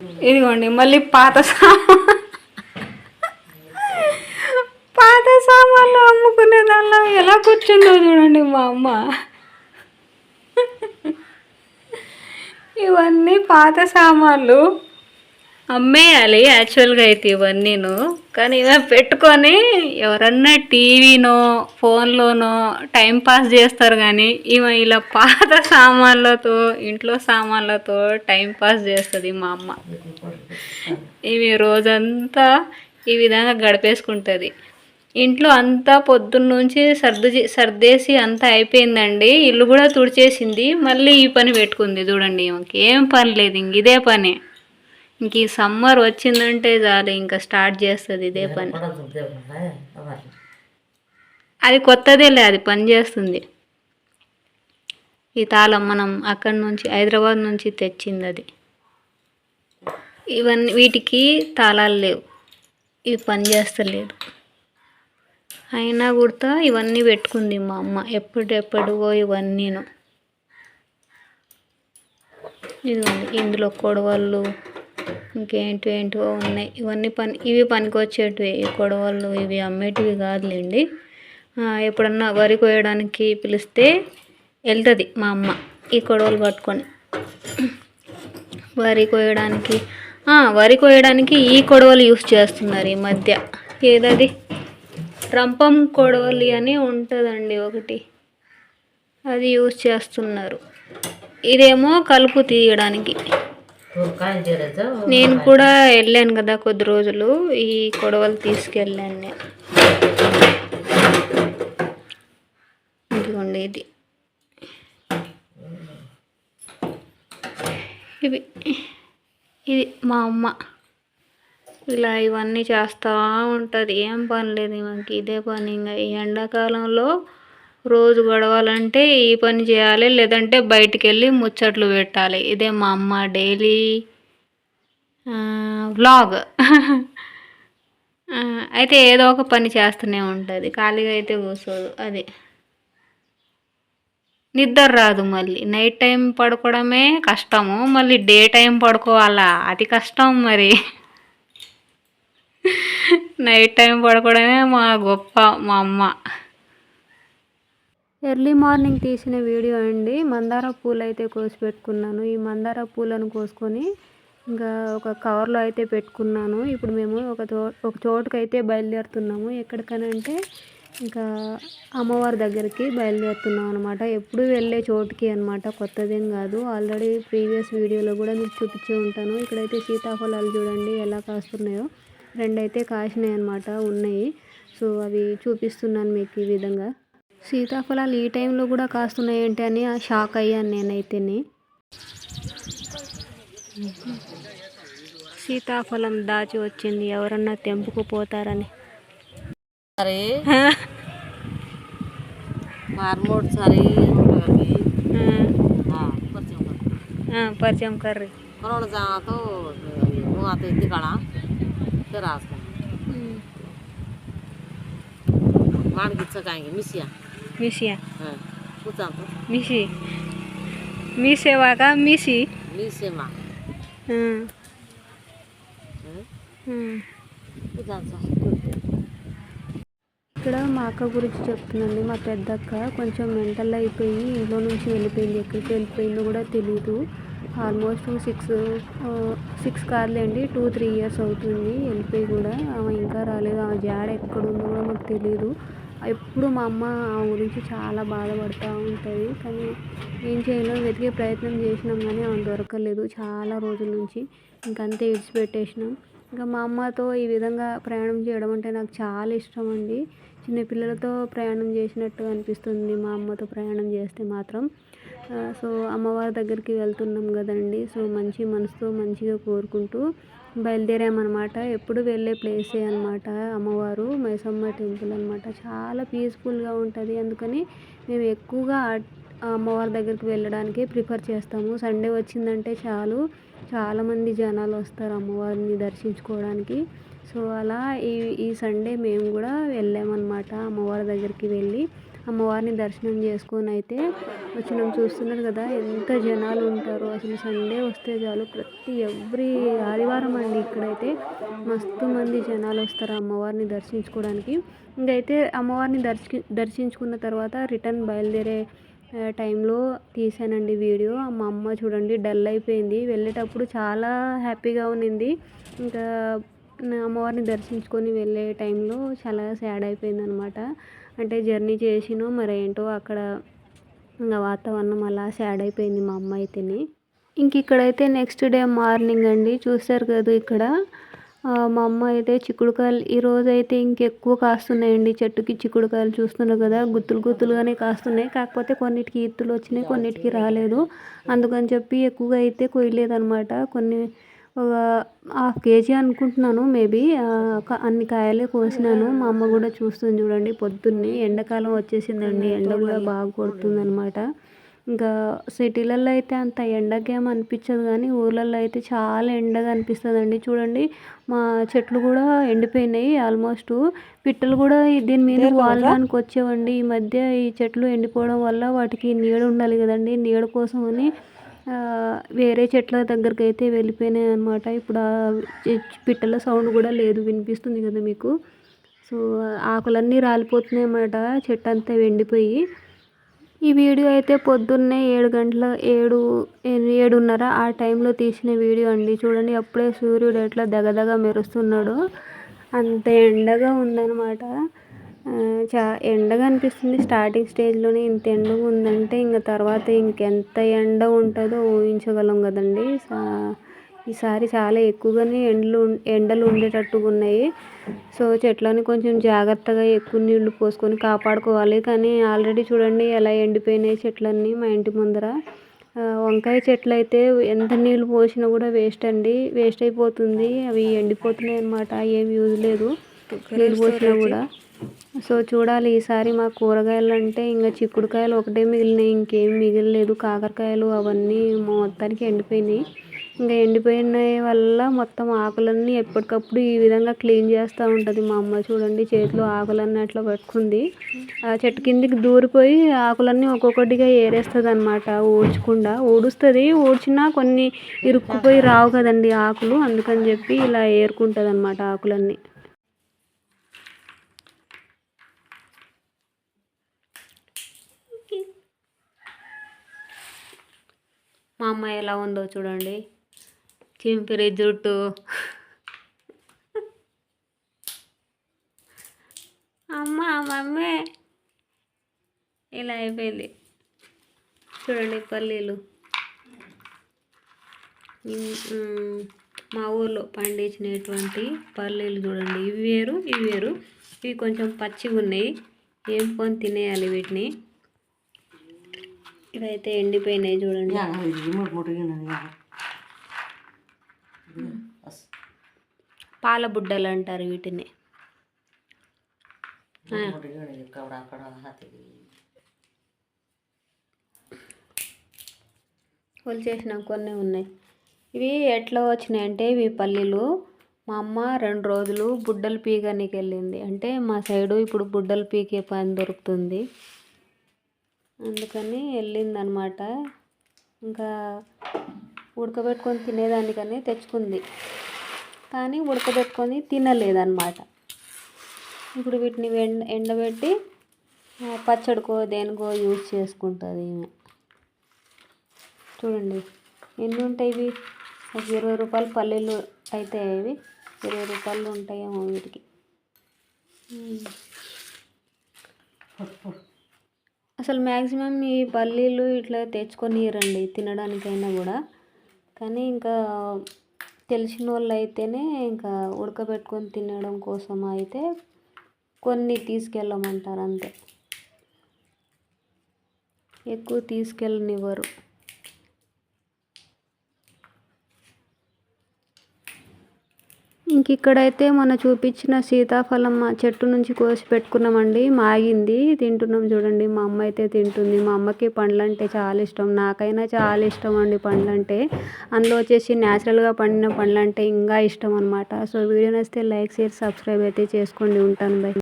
ఇదిగోండి మళ్ళీ పాత సామాన్. పాత సామాన్లు అమ్ముకునే దానిలో ఎలా కూర్చుందో చూడండి మా అమ్మ. ఇవన్నీ పాత సామాన్లు. అమ్మేయాలి యాక్చువల్గా అయితే ఇవన్నీను కానీ ఇవే పెట్టుకొని ఎవరన్నా టీవీనో ఫోన్లోనో టైం పాస్ చేస్తారు కానీ ఇవ ఇలా పాత సామాన్లతో ఇంట్లో సామాన్లతో టైం పాస్ చేస్తుంది మా అమ్మ. ఇవి రోజంతా ఈ విధంగా గడిపేసుకుంటుంది. ఇంట్లో అంతా పొద్దున్న నుంచి సర్దు సర్దేసి అంతా అయిపోయిందండి. ఇల్లు కూడా తుడిచేసింది. మళ్ళీ ఈ పని పెట్టుకుంది. చూడండి ఈమెకి ఏం పని లేదు. ఇంక ఇదే పని. ఇంక ఈ సమ్మర్ వచ్చిందంటే చాలు ఇంకా స్టార్ట్ చేస్తుంది ఇదే పని. అది కొత్తదేలే అది పని చేస్తుంది. ఈ తాళం మనం అక్కడి నుంచి హైదరాబాద్ నుంచి తెచ్చింది అది. ఇవన్నీ వీటికి తాళాలు లేవు. ఇవి పని చేస్తలేదు. అయినా కూడా ఇవన్నీ పెట్టుకుంది మా అమ్మ. ఎప్పుడెప్పుడువో ఇవన్నీను. ఇదిగోండి ఇందులో కొడవళ్ళు ఇంకేంటి ఏంటివో ఉన్నాయి. ఇవన్నీ పని ఇవి పనికొచ్చేటివి. కొడవళ్ళు ఇవి అమ్మేటివి కాదులేండి. ఎప్పుడన్నా వరి కోయడానికి పిలిస్తే వెళ్తుంది మా అమ్మ ఈ కొడవలు పట్టుకొని. వరి కోయడానికి వరి కోయడానికి ఈ కొడవలు యూస్ చేస్తున్నారు ఈ మధ్య. ఏదది? రంపం కొడవలి అని ఉంటుందండి ఒకటి. అది యూస్ చేస్తున్నారు. ఇదేమో కలుపు తీయడానికి. నేను కూడా వెళ్ళాను కదా కొద్ది రోజులు. ఈ కొడవలు తీసుకెళ్ళాను నేను. ఇదిగోండి ఇది. ఇవి. ఇది మా అమ్మ. ఇలా ఇవన్నీ చేస్తూ ఉంటుంది. ఏం పని లేదు మనకి ఇదే పని. ఇంకా ఈ ఎండాకాలంలో రోజు గడవాలంటే ఈ పని చేయాలి లేదంటే బయటికి వెళ్ళి ముచ్చట్లు పెట్టాలి. ఇదే మా అమ్మ డైలీ వ్లాగ్. అయితే ఏదో ఒక పని చేస్తూనే ఉంటుంది. ఖాళీగా అయితే కూర్చోదు అది. నిద్ర రాదు మళ్ళీ. నైట్ టైం పడుకోవడమే కష్టము మళ్ళీ డే టైం పడుకోవాలా? అది కష్టం మరి. నైట్ టైం పడుకోవడమే మా గొప్ప మా అమ్మ. ఎర్లీ మార్నింగ్ తీసిన వీడియో అండి. మందార పూలు అయితే కోసి పెట్టుకున్నాను ఈ మందార పూలను కోసుకొని ఇంకా ఒక కవర్లో అయితే పెట్టుకున్నాను. ఇప్పుడు మేము ఒక చో ఒక చోటుకైతే బయలుదేరుతున్నాము. ఎక్కడికనంటే ఇంకా అమ్మవారి దగ్గరికి బయలుదేరుతున్నాం అనమాట ఎప్పుడు వెళ్ళే చోటుకి అనమాట కొత్తదేం కాదు. ఆల్రెడీ ప్రీవియస్ వీడియోలో కూడా మీకు చూపించే ఉంటాను. ఇక్కడైతే సీతాఫలాలు చూడండి ఎలా కాస్తున్నాయో. రెండైతే కాసినాయి అనమాట ఉన్నాయి. సో అవి చూపిస్తున్నాను మీకు ఈ విధంగా. సీతాఫలాలు ఈ టైంలో కూడా కాస్తున్నాయి ఏంటి అని షాక్ అయ్యాను నేనైతేనే. సీతాఫలం దాచి వచ్చింది ఎవరన్నా తెంపుకుపోతారని సరే మార్మోడ్ సరే పరిచయం కర్రీ. కొనోడు జాతో నువ్వు అత ఎత్తి కాడ. రాసుకో వాడికి ఇచ్చకాయకి మిసియా మీసేవాక మిషి. మిసేమా కూర్చోంతో ఇక్కడ మా అక్క గురించి చెప్తుందండి. మా పెద్దక్క కొంచెం మెంటల్ అయిపోయి ఇంట్లో నుంచి వెళ్ళిపోయింది. ఎక్కడికి వెళ్ళిపోయిందో కూడా తెలియదు ఆల్మోస్ట్ సిక్స్ సిక్స్ కాదులేండి టూ త్రీ ఇయర్స్ అవుతుంది. వెళ్ళిపోయి కూడా ఆమె ఇంకా రాలేదు. ఆమె జాడ ఎక్కడ ఉందో కూడా మాకు తెలియదు ఎప్పుడు మా అమ్మ ఆ గురించి చాలా బాధపడుతూ ఉంటుంది. కానీ ఏం చేయాలో వెతికే ప్రయత్నం చేసినాం కానీ ఆమె దొరకలేదు. చాలా రోజుల నుంచి ఇంకంతే ఇడిచిపెట్టేసినాం. ఇంకా మా అమ్మతో ఈ విధంగా ప్రయాణం చేయడం అంటే నాకు చాలా ఇష్టం అండి. చిన్నపిల్లలతో ప్రయాణం చేసినట్టు అనిపిస్తుంది మా అమ్మతో ప్రయాణం చేస్తే మాత్రం. సో అమ్మవారి దగ్గరికి వెళ్తున్నాం కదండి. సో మంచి మనసుతో మంచిగా కోరుకుంటూ బయలుదేరామన్నమాట. ఎప్పుడు వెళ్ళే ప్లేసే అనమాట అమ్మవారు మైసమ్మ టెంపుల్ అనమాట చాలా పీస్ఫుల్గా ఉంటుంది. అందుకని మేము ఎక్కువగా అమ్మవారి దగ్గరికి వెళ్ళడానికి ప్రిఫర్ చేస్తాము. సండే వచ్చిందంటే చాలు. చాలామంది జనాలు వస్తారు అమ్మవారిని దర్శించుకోవడానికి. సో అలా ఈ ఈ సండే మేము కూడా వెళ్ళామన్నమాట అమ్మవారి దగ్గరికి వెళ్ళి. అమ్మవారిని దర్శనం చేసుకొని అయితే వచ్చినాం. చూస్తున్నారు కదా ఎంత జనాలు ఉంటారో. అసలు సండే వస్తే చాలు ప్రతి ఎవ్రీ ఆదివారం అండి ఇక్కడైతే మస్తు మంది జనాలు వస్తారు అమ్మవారిని దర్శించుకోవడానికి. ఇంకైతే అమ్మవారిని దర్శి దర్శించుకున్న తర్వాత రిటర్న్ బయలుదేరే టైంలో తీసానండి వీడియో. మా అమ్మ చూడండి డల్ అయిపోయింది. వెళ్ళేటప్పుడు చాలా హ్యాపీగా ఉన్నింది. ఇంకా అమ్మవారిని దర్శించుకొని వెళ్ళే టైంలో చాలా సాడ్ అయిపోయింది అనమాట అంటే జర్నీ చేసినో మరి ఏంటో అక్కడ ఇంకా వాతావరణం అలా సాడ్ అయిపోయింది మా అమ్మ అయితేనే. ఇంక ఇక్కడైతే నెక్స్ట్ డే మార్నింగ్ అండి. చూశారు కదా ఇక్కడ. మా అమ్మ అయితే చిక్కుడుకాయలు ఈ రోజు అయితే ఇంకెక్కువ కాస్తున్నాయండి. చెట్టుకి చిక్కుడుకాయలు చూస్తున్నారు కదా. గుత్తులు గుత్తులుగానే కాస్తున్నాయి. కాకపోతే కొన్నిటికి ఇత్తులు వచ్చినాయి కొన్నిటికి రాలేదు. అందుకని చెప్పి ఎక్కువగా అయితే కొయ్యలేదనమాట కొన్ని హాఫ్ కేజీ అనుకుంటున్నాను మేబీ. అన్ని కాయలే కోసినాను. మా అమ్మ కూడా చూస్తుంది చూడండి పొద్దున్నే ఎండాకాలం వచ్చేసిందండి. ఎండ కూడా బాగా కొడుతుంది అనమాట ఇంకా సిటీలలో అయితే అంత ఎండకేం అనిపించదు కానీ ఊర్లలో అయితే చాలా ఎండగా అనిపిస్తుందండి. చూడండి మా చెట్లు కూడా ఎండిపోయినాయి ఆల్మోస్ట్. పిట్టలు కూడా దీని మీద వాలడానికి వచ్చేవండి. ఈ మధ్య ఈ చెట్లు ఎండిపోవడం వల్ల వాటికి నీడ ఉండాలి కదండి. నీడ కోసం అని వేరే చెట్ల దగ్గరికి అయితే వెళ్ళిపోయినాయి అనమాట ఇప్పుడు ఆ పిట్టల సౌండ్ కూడా లేదు వినిపిస్తుంది కదా మీకు. సో ఆకులన్నీ రాలిపోతున్నాయి అన్నమాట చెట్టు అంతా ఎండిపోయి ఈ వీడియో అయితే పొద్దున్నే ఏడు గంటల ఏడు ఏడున్నర ఆ టైంలో తీసిన వీడియో అండి. చూడండి అప్పుడే సూర్యుడు ఎట్లా దగదగ మెరుస్తున్నాడు. అంత ఎండగా ఉందన్నమాట. చా ఎండగా అనిపిస్తుంది. స్టార్టింగ్ స్టేజ్లోనే ఇంత ఎండగా ఉందంటే ఇంకా తర్వాత ఇంకెంత ఎండ ఉంటుందో ఊహించగలం కదండి. సా- ఈసారి చాలా ఎక్కువగానే ఎండలు ఎండలు ఉండేటట్టుగా ఉన్నాయి. సో చెట్లని కొంచెం జాగ్రత్తగా ఎక్కువ నీళ్ళు పోసుకొని కాపాడుకోవాలి. కానీ ఆల్రెడీ చూడండి ఎలా ఎండిపోయినాయి చెట్లన్నీ మా ఇంటి ముందర. వంకాయ చెట్లు అయితే ఎంత నీళ్ళు పోసినా కూడా వేస్ట్ అండి. వేస్ట్ అయిపోతుంది. అవి ఎండిపోతున్నాయి అన్నమాట ఏం యూజ్ లేదు. నీళ్ళు పోసినా కూడా. సో చూడాలి ఈసారి మా కూరగాయలు అంటే ఇంకా చిక్కుడుకాయలు ఒకటే మిగిలినాయి ఇంకేం మిగిలలేదు. కాకరకాయలు అవన్నీ మొత్తానికి ఎండిపోయినాయి. ఇంకా ఎండిపోయిన వల్ల మొత్తం ఆకులన్నీ ఎప్పటికప్పుడు ఈ విధంగా క్లీన్ చేస్తూ ఉంటుంది. మా అమ్మ చూడండి చేతిలో ఆకులన్నీ అట్లా పట్టుకుంది. ఆ చెట్టు కిందికి దూరిపోయి ఆకులన్నీ ఒక్కొక్కటిగా ఏరేస్తుంది అనమాట ఊడ్చకుండా. ఊడుస్తుంది ఊడ్చినా కొన్ని ఇరుక్కుపోయి రావు కదండి ఆకులు. అందుకని చెప్పి ఇలా ఏరుకుంటుంది అనమాట ఆకులన్నీ. మా అమ్మాయి ఎలా ఉందో చూడండి. చింపిరి జుట్టు. అమ్మ మమ్మీ. ఇలా అయిపోయింది. చూడండి పల్లీలు. మా ఊర్లో పండించినటువంటి పల్లీలు చూడండి. ఇవి వేరు ఇవి వేరు. ఇవి కొంచెం పచ్చిగా ఉన్నాయి ఏంపుకొని తినేయాలి వీటిని? ఇవైతే ఎండిపోయినాయి చూడండి. పాల బుడ్డలు అంటారు వీటిని. చేసిన కొన్ని ఉన్నాయి. ఇవి ఎట్లా వచ్చినాయంటే ఇవి పల్లీలు. మా అమ్మ రెండు రోజులు బుడ్డలు పీగనికి వెళ్ళింది అంటే మా సైడు ఇప్పుడు బుడ్డలు పీకే పని దొరుకుతుంది. అందుకని వెళ్ళిందనమాట. ఇంకా ఉడకబెట్టుకొని తినేదానికని తెచ్చుకుంది. కానీ ఉడకబెట్టుకొని తినలేదన్నమాట ఇప్పుడు వీటిని ఎండ ఎండబెట్టి పచ్చడికో దేనికో యూజ్ చేసుకుంటుంది ఈమె. చూడండి ఎన్ని ఉంటాయి ఇవి? ఒక ఇరవై రూపాయలు పల్లీలు అయితే ఇవి. ఇరవై రూపాయలు ఉంటాయేమో వీటికి. అసలు మ్యాక్సిమం ఈ పల్లీలు ఇట్లా తెచ్చుకొని రండి తినడానికైనా కూడా. కానీ ఇంకా తెలిసిన వాళ్ళు అయితేనే ఇంకా ఉడకబెట్టుకొని తినడం కోసం అయితే కొన్ని తీసుకెళ్ళమంటారు అంతే. ఎక్కువ తీసుకెళ్ళనివ్వరు. ఇంక ఇక్కడైతే మొన్న చూపించిన సీతాఫలం మా చెట్టు నుంచి కోసి పెట్టుకున్నామండి. మాగింది. తింటున్నాం చూడండి. మా అమ్మ అయితే తింటుంది. మా అమ్మకి పండ్లు అంటే చాలా ఇష్టం. నాకైనా చాలా ఇష్టం అండి పండ్లు అంటే అందులో వచ్చేసి న్యాచురల్గా పండిన పండ్లు అంటే ఇంకా ఇష్టం అనమాట సో వీడియో నచ్చితే లైక్ షేర్ సబ్స్క్రైబ్ అయితే చేసుకోండి. ఉంటాను. బై.